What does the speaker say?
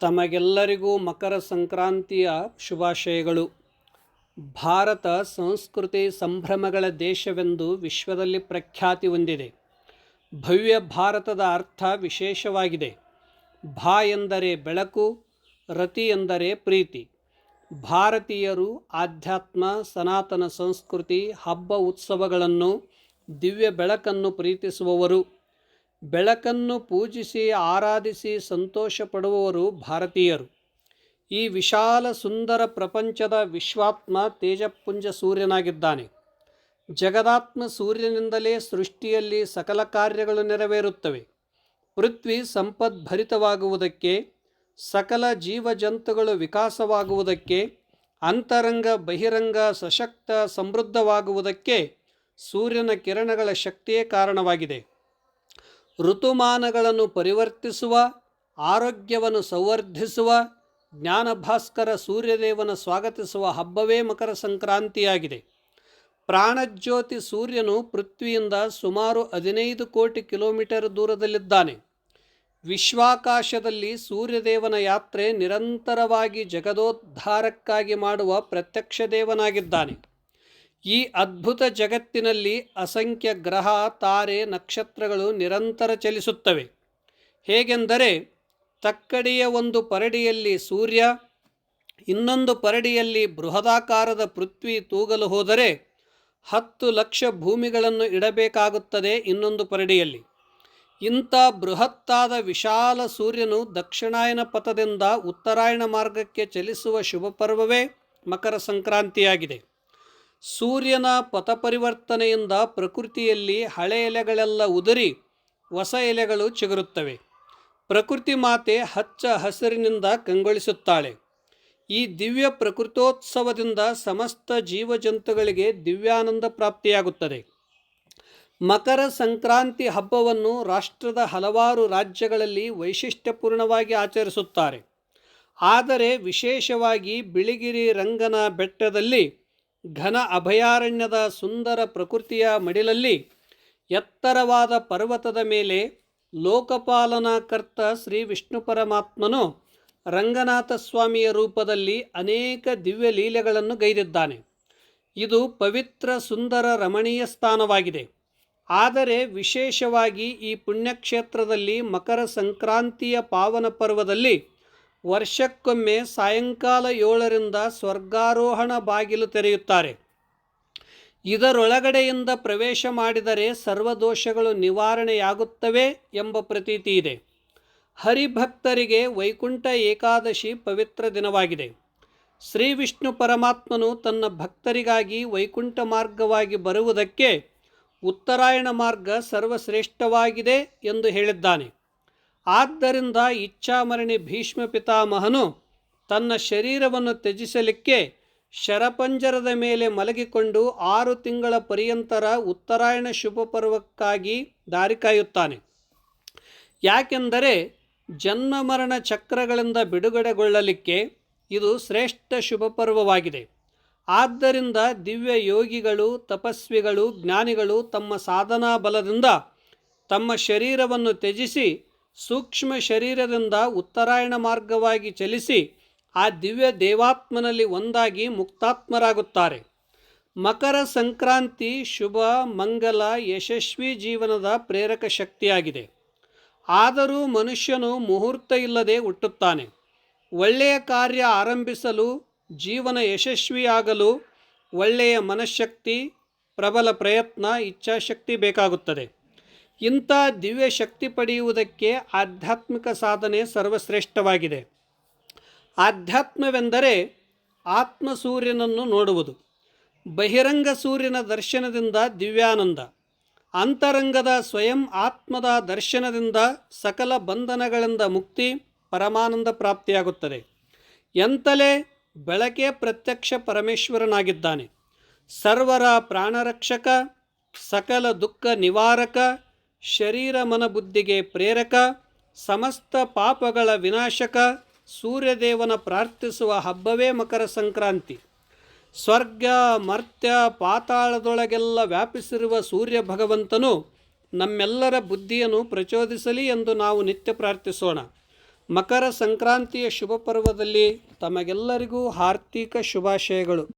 ತಮಗೆಲ್ಲರಿಗೂ ಮಕರ ಸಂಕ್ರಾಂತಿಯ ಶುಭಾಶಯಗಳು. ಭಾರತ ಸಂಸ್ಕೃತಿ ಸಂಭ್ರಮಗಳ ದೇಶವೆಂದು ವಿಶ್ವದಲ್ಲಿ ಪ್ರಖ್ಯಾತಿ ಹೊಂದಿದೆ. ಭವ್ಯ ಭಾರತದ ಅರ್ಥ ವಿಶೇಷವಾಗಿದೆ. ಭಾ ಎಂದರೆ ಬೆಳಕು, ರತಿ ಎಂದರೆ ಪ್ರೀತಿ. ಭಾರತೀಯರು ಆಧ್ಯಾತ್ಮ, ಸನಾತನ ಸಂಸ್ಕೃತಿ, ಹಬ್ಬ ಉತ್ಸವಗಳನ್ನು ದಿವ್ಯ ಬೆಳಕನ್ನು ಪ್ರೀತಿಸುವವರು. ಬೆಳಕನ್ನು ಪೂಜಿಸಿ, ಆರಾಧಿಸಿ ಸಂತೋಷ ಪಡುವವರು ಭಾರತೀಯರು. ಈ ವಿಶಾಲ ಸುಂದರ ಪ್ರಪಂಚದ ವಿಶ್ವಾತ್ಮ ತೇಜಪುಂಜ ಸೂರ್ಯನಾಗಿದ್ದಾನೆ. ಜಗದಾತ್ಮ ಸೂರ್ಯನಿಂದಲೇ ಸೃಷ್ಟಿಯಲ್ಲಿ ಸಕಲ ಕಾರ್ಯಗಳು ನೆರವೇರುತ್ತವೆ. ಪೃಥ್ವಿ ಸಂಪದ್ಭರಿತವಾಗುವುದಕ್ಕೆ, ಸಕಲ ಜೀವಜಂತುಗಳು ವಿಕಾಸವಾಗುವುದಕ್ಕೆ, ಅಂತರಂಗ ಬಹಿರಂಗ ಸಶಕ್ತ ಸಮೃದ್ಧವಾಗುವುದಕ್ಕೆ ಸೂರ್ಯನ ಕಿರಣಗಳ ಶಕ್ತಿಯೇ ಕಾರಣವಾಗಿದೆ. ಋತುಮಾನಗಳನ್ನು ಪರಿವರ್ತಿಸುವ, ಆರೋಗ್ಯವನ್ನು ಸಂವರ್ಧಿಸುವ, ಜ್ಞಾನಭಾಸ್ಕರ ಸೂರ್ಯದೇವನ ಸ್ವಾಗತಿಸುವ ಹಬ್ಬವೇ ಮಕರ ಸಂಕ್ರಾಂತಿಯಾಗಿದೆ. ಪ್ರಾಣಜ್ಯೋತಿ ಸೂರ್ಯನು ಪೃಥ್ವಿಯಿಂದ ಸುಮಾರು ಹದಿನೈದು ಕೋಟಿ ಕಿಲೋಮೀಟರ್ ದೂರದಲ್ಲಿದ್ದಾನೆ. ವಿಶ್ವಾಕಾಶದಲ್ಲಿ ಸೂರ್ಯದೇವನ ಯಾತ್ರೆ ನಿರಂತರವಾಗಿ ಜಗದೋದ್ಧಾರಕ್ಕಾಗಿ ಮಾಡುವ ಪ್ರತ್ಯಕ್ಷ ದೇವನಾಗಿದ್ದಾನೆ. ಈ ಅದ್ಭುತ ಜಗತ್ತಿನಲ್ಲಿ ಅಸಂಖ್ಯ ಗ್ರಹ, ತಾರೆ, ನಕ್ಷತ್ರಗಳು ನಿರಂತರ ಚಲಿಸುತ್ತವೆ. ಹೇಗೆಂದರೆ, ತಕ್ಕಡಿಯ ಒಂದು ಪರಡಿಯಲ್ಲಿ ಸೂರ್ಯ, ಇನ್ನೊಂದು ಪರಡಿಯಲ್ಲಿ ಬೃಹದಾಕಾರದ ಪೃಥ್ವಿ ತೂಗಲು ಹೋದರೆ ಹತ್ತು ಲಕ್ಷ ಭೂಮಿಗಳನ್ನು ಇಡಬೇಕಾಗುತ್ತದೆ ಇನ್ನೊಂದು ಪರಡಿಯಲ್ಲಿ. ಇಂಥ ಬೃಹತ್ತಾದ ವಿಶಾಲ ಸೂರ್ಯನು ದಕ್ಷಿಣಾಯನ ಪಥದಿಂದ ಉತ್ತರಾಯಣ ಮಾರ್ಗಕ್ಕೆ ಚಲಿಸುವ ಶುಭ ಪರ್ವವೇ ಮಕರ ಸಂಕ್ರಾಂತಿಯಾಗಿದೆ. ಸೂರ್ಯನ ಪಥಪರಿವರ್ತನೆಯಿಂದ ಪ್ರಕೃತಿಯಲ್ಲಿ ಹಳೆ ಎಲೆಗಳೆಲ್ಲ ಉದುರಿ ಹೊಸ ಎಲೆಗಳು ಚಿಗುರುತ್ತವೆ. ಪ್ರಕೃತಿ ಮಾತೆ ಹಚ್ಚ ಹಸಿರಿನಿಂದ ಕಂಗೊಳಿಸುತ್ತಾಳೆ. ಈ ದಿವ್ಯ ಪ್ರಕೃತೋತ್ಸವದಿಂದ ಸಮಸ್ತ ಜೀವಜಂತುಗಳಿಗೆ ದಿವ್ಯಾನಂದ ಪ್ರಾಪ್ತಿಯಾಗುತ್ತದೆ. ಮಕರ ಸಂಕ್ರಾಂತಿ ಹಬ್ಬವನ್ನು ರಾಷ್ಟ್ರದ ಹಲವಾರು ರಾಜ್ಯಗಳಲ್ಲಿ ವೈಶಿಷ್ಟ್ಯಪೂರ್ಣವಾಗಿ ಆಚರಿಸುತ್ತಾರೆ. ಆದರೆ ವಿಶೇಷವಾಗಿ ಬಿಳಿಗಿರಿ ರಂಗನ ಬೆಟ್ಟದಲ್ಲಿ ಘನ ಅಭಯಾರಣ್ಯದ ಸುಂದರ ಪ್ರಕೃತಿಯ ಮಡಿಲಲ್ಲಿ ಎತ್ತರವಾದ ಪರ್ವತದ ಮೇಲೆ ಲೋಕಪಾಲನಾಕರ್ತ ಶ್ರೀ ವಿಷ್ಣು ಪರಮಾತ್ಮನು ರಂಗನಾಥ ಸ್ವಾಮಿಯ ರೂಪದಲ್ಲಿ ಅನೇಕ ದಿವ್ಯ ಲೀಲೆಗಳನ್ನು ಗೈದಿದ್ದಾನೆ. ಇದು ಪವಿತ್ರ ಸುಂದರ ರಮಣೀಯ ಸ್ಥಾನವಾಗಿದೆ. ಆದರೆ ವಿಶೇಷವಾಗಿ ಈ ಪುಣ್ಯಕ್ಷೇತ್ರದಲ್ಲಿ ಮಕರ ಸಂಕ್ರಾಂತಿಯ ಪಾವನ ಪರ್ವದಲ್ಲಿ ವರ್ಷಕ್ಕೊಮ್ಮೆ ಸಾಯಂಕಾಲ ಏಳರಿಂದ ಸ್ವರ್ಗಾರೋಹಣ ಬಾಗಿಲು ತೆರೆಯುತ್ತಾರೆ. ಇದರೊಳಗಡೆಯಿಂದ ಪ್ರವೇಶ ಮಾಡಿದರೆ ಸರ್ವದೋಷಗಳು ನಿವಾರಣೆಯಾಗುತ್ತವೆ ಎಂಬ ಪ್ರತೀತಿ ಇದೆ. ಹರಿಭಕ್ತರಿಗೆ ವೈಕುಂಠ ಏಕಾದಶಿ ಪವಿತ್ರ ದಿನವಾಗಿದೆ. ಶ್ರೀ ವಿಷ್ಣು ಪರಮಾತ್ಮನು ತನ್ನ ಭಕ್ತರಿಗಾಗಿ ವೈಕುಂಠ ಮಾರ್ಗವಾಗಿ ಬರುವುದಕ್ಕೆ ಉತ್ತರಾಯಣ ಮಾರ್ಗ ಸರ್ವಶ್ರೇಷ್ಠವಾಗಿದೆ ಎಂದು ಹೇಳಿದ್ದಾನೆ. ಆದ್ದರಿಂದ ಇಚ್ಛಾಮರಣಿ ಭೀಷ್ಮ ಪಿತಾಮಹನು ತನ್ನ ಶರೀರವನ್ನು ತ್ಯಜಿಸಲಿಕ್ಕೆ ಶರಪಂಜರದ ಮೇಲೆ ಮಲಗಿಕೊಂಡು ಆರು ತಿಂಗಳ ಪರ್ಯಂತರ ಉತ್ತರಾಯಣ ಶುಭ ಪರ್ವಕ್ಕಾಗಿ ದಾರಿ ಕಾಯುತ್ತಾನೆ. ಯಾಕೆಂದರೆ ಜನ್ಮ ಮರಣ ಚಕ್ರಗಳಿಂದ ಬಿಡುಗಡೆಗೊಳ್ಳಲಿಕ್ಕೆ ಇದು ಶ್ರೇಷ್ಠ ಶುಭ ಪರ್ವವಾಗಿದೆ. ಆದ್ದರಿಂದ ದಿವ್ಯ ಯೋಗಿಗಳು, ತಪಸ್ವಿಗಳು, ಜ್ಞಾನಿಗಳು ತಮ್ಮ ಸಾಧನಾ ಬಲದಿಂದ ತಮ್ಮ ಶರೀರವನ್ನು ತ್ಯಜಿಸಿ ಸೂಕ್ಷ್ಮ ಶರೀರದಿಂದ ಉತ್ತರಾಯಣ ಮಾರ್ಗವಾಗಿ ಚಲಿಸಿ ಆ ದಿವ್ಯ ದೇವಾತ್ಮನಲ್ಲಿ ಒಂದಾಗಿ ಮುಕ್ತಾತ್ಮರಾಗುತ್ತಾರೆ. ಮಕರ ಸಂಕ್ರಾಂತಿ ಶುಭ, ಮಂಗಲ, ಯಶಸ್ವಿ ಜೀವನದ ಪ್ರೇರಕ ಶಕ್ತಿಯಾಗಿದೆ. ಆದರೂ ಮನುಷ್ಯನು ಮುಹೂರ್ತ ಇಲ್ಲದೆ ಹುಟ್ಟುತ್ತಾನೆ. ಒಳ್ಳೆಯ ಕಾರ್ಯ ಆರಂಭಿಸಲು, ಜೀವನ ಯಶಸ್ವಿಯಾಗಲು ಒಳ್ಳೆಯ ಮನಃಶಕ್ತಿ, ಪ್ರಬಲ ಪ್ರಯತ್ನ, ಇಚ್ಛಾಶಕ್ತಿ ಬೇಕಾಗುತ್ತದೆ. ಇಂಥ ದಿವ್ಯ ಶಕ್ತಿ ಪಡೆಯುವುದಕ್ಕೆ ಆಧ್ಯಾತ್ಮಿಕ ಸಾಧನೆ ಸರ್ವಶ್ರೇಷ್ಠವಾಗಿದೆ. ಆಧ್ಯಾತ್ಮವೆಂದರೆ ಆತ್ಮ ಸೂರ್ಯನನ್ನು ನೋಡುವುದು. ಬಹಿರಂಗ ಸೂರ್ಯನ ದರ್ಶನದಿಂದ ದಿವ್ಯಾನಂದ. ಅಂತರಂಗದ ಸ್ವಯಂ ಆತ್ಮದ ದರ್ಶನದಿಂದ ಸಕಲ ಬಂಧನಗಳಿಂದ ಮುಕ್ತಿ, ಪರಮಾನಂದ ಪ್ರಾಪ್ತಿಯಾಗುತ್ತದೆ. ಎಂತಲೇ ಬೆಳಕೆ ಪ್ರತ್ಯಕ್ಷ ಪರಮೇಶ್ವರನಾಗಿದ್ದಾನೆ. ಸರ್ವರ ಪ್ರಾಣರಕ್ಷಕ, ಸಕಲ ದುಃಖ ನಿವಾರಕ ಶರೀರ ಮನಬುದ್ಧಿಗೆ ಪ್ರೇರಕ, ಸಮಸ್ತ ಪಾಪಗಳ ವಿನಾಶಕ, ಸೂರ್ಯದೇವನ ಪ್ರಾರ್ಥಿಸುವ ಹಬ್ಬವೇ ಮಕರ ಸಂಕ್ರಾಂತಿ. ಸ್ವರ್ಗ, ಮರ್ತ್ಯ, ಪಾತಾಳದೊಳಗೆಲ್ಲ ವ್ಯಾಪಿಸಿರುವ ಸೂರ್ಯ ಭಗವಂತನು ನಮ್ಮೆಲ್ಲರ ಬುದ್ಧಿಯನ್ನು ಪ್ರಚೋದಿಸಲಿ ಎಂದು ನಾವು ನಿತ್ಯ ಪ್ರಾರ್ಥಿಸೋಣ. ಮಕರ ಸಂಕ್ರಾಂತಿಯ ಶುಭ ಪರ್ವದಲ್ಲಿ ತಮಗೆಲ್ಲರಿಗೂ ಹಾರ್ದಿಕ ಶುಭಾಶಯಗಳು.